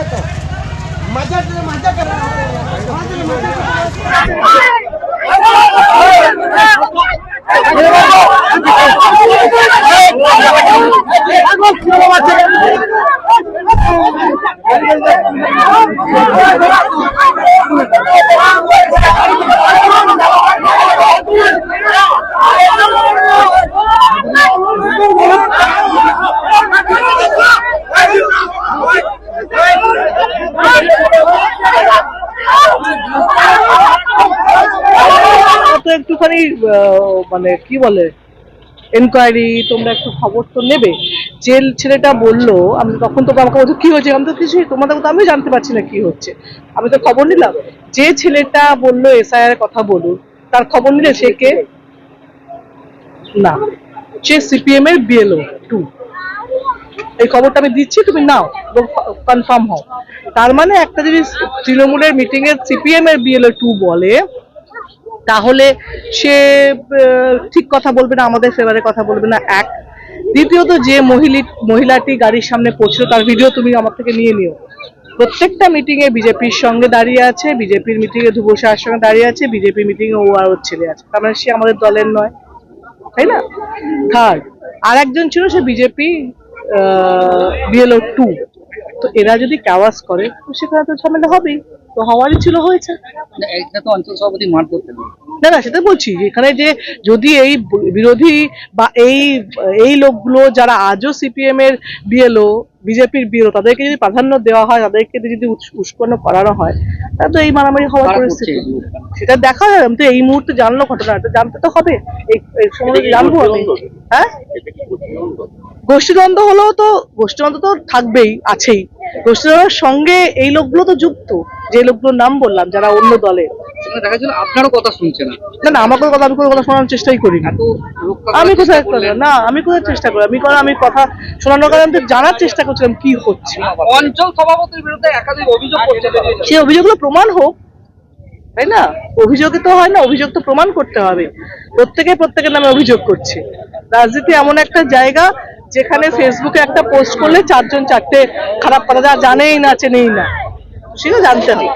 मज़ा कर मज़ा कर मज़ा कर मज़ा कर একটুখানি মানে কি বলে এনকোয়ারি তোমরা একটু খবর তো নেবে। যে ছেলেটা বলল, আমি তখন তো আমাকে বলছো, কি হয়েছে? আমি তো কিছুই, তোমাদের তো আমি জানতে পারছি না কি হচ্ছে। আমি তো খবর নিলাম। যে ছেলেটা বলল এসআইআর কথা বলুন, তার খবর নিলে সে কে? না, সে সিপিএম এর বিএলও টু এই খবরটা আমি দিচ্ছি, তুমি নাও কনফার্ম হও। তার মানে একটা যদি তৃণমূলের মিটিং এর সিপিএম এর বিএলও টু বলে, তাহলে সে ঠিক কথা বলবে না, আমাদের ফেভারে কথা বলবে না, এক। দ্বিতীয়ত, যে মহিলি, মহিলাটি গাড়ির সামনে পৌঁছলো, তার ভিডিও তুমি আমার থেকে নিয়ে নিও। প্রত্যেকটা মিটিং এ বিজেপির সঙ্গে দাঁড়িয়ে আছে বিজেপির মিটিং এ ধুবো শাহের সঙ্গে দাঁড়িয়ে আছে বিজেপি মিটিং এ ও আর ওর ছেলে আছে। তার মানে সে আমাদের দলের নয়, তাই না? থার্ড আর একজন ছিল, সে বিজেপি বিএলও টু তো এরা যদি কাওয়াজ করে, তো সেখানে তো ঝামেলা হবেই। তো হওয়ারই ছিল হয়েছে। এটা তো অঞ্চল সভাপতি মার করতে না না সেটা বলছি এখানে যে যদি এই বিরোধী বা এই এই লোকগুলো যারা আজও সিপিএম এর বিএলও বিজেপির বিএলও তাদেরকে যদি প্রাধান্য দেওয়া হয় তাদেরকে যদি উস্কানো করানো হয় তাহলে তো এই মারামারি হওয়ার পরিস্থিতি। সেটা দেখা যাবে আমি তো এই মুহূর্তে জানলো ঘটনাটা জানতে তো হবে। এই সময় জানব আমি। হ্যাঁ? গোষ্ঠীদ্বন্দ্ব? হলেও তো গোষ্ঠীদ্বন্দ্ব তো থাকবেই আছেই। গোষ্ঠীদ্বন্দ্বের সঙ্গে এই লোকগুলো তো যুক্ত যে লোকগুলোর নাম বললাম যারা অন্য দলে সেখানে দেখা যাচ্ছে আপনারও কথা শুনছে না। না না আমার কথা আমি কোনো কথা শোনানোর চেষ্টাই করি না। আমি কোথায় না আমি কোথায় চেষ্টা করি? আমি কারণ আমি কথা শোনানোর কারণে জানার চেষ্টা করছিলাম কি হচ্ছে। অঞ্চল সভাপতির বিরুদ্ধে একাধিক অভিযোগ করছে সেই অভিযোগগুলো প্রমাণ হোক তাই না? অভিযোগে তো হয় না অভিযোগ তো প্রমাণ করতে হবে। প্রত্যেকে প্রত্যেকের নামে অভিযোগ করছে। রাজনীতি এমন একটা জায়গা যেখানে ফেসবুকে একটা পোস্ট করলে চারজন চারটে খারাপ কথা যা জানেই না চেনেই না। সেটা জানতে হবে।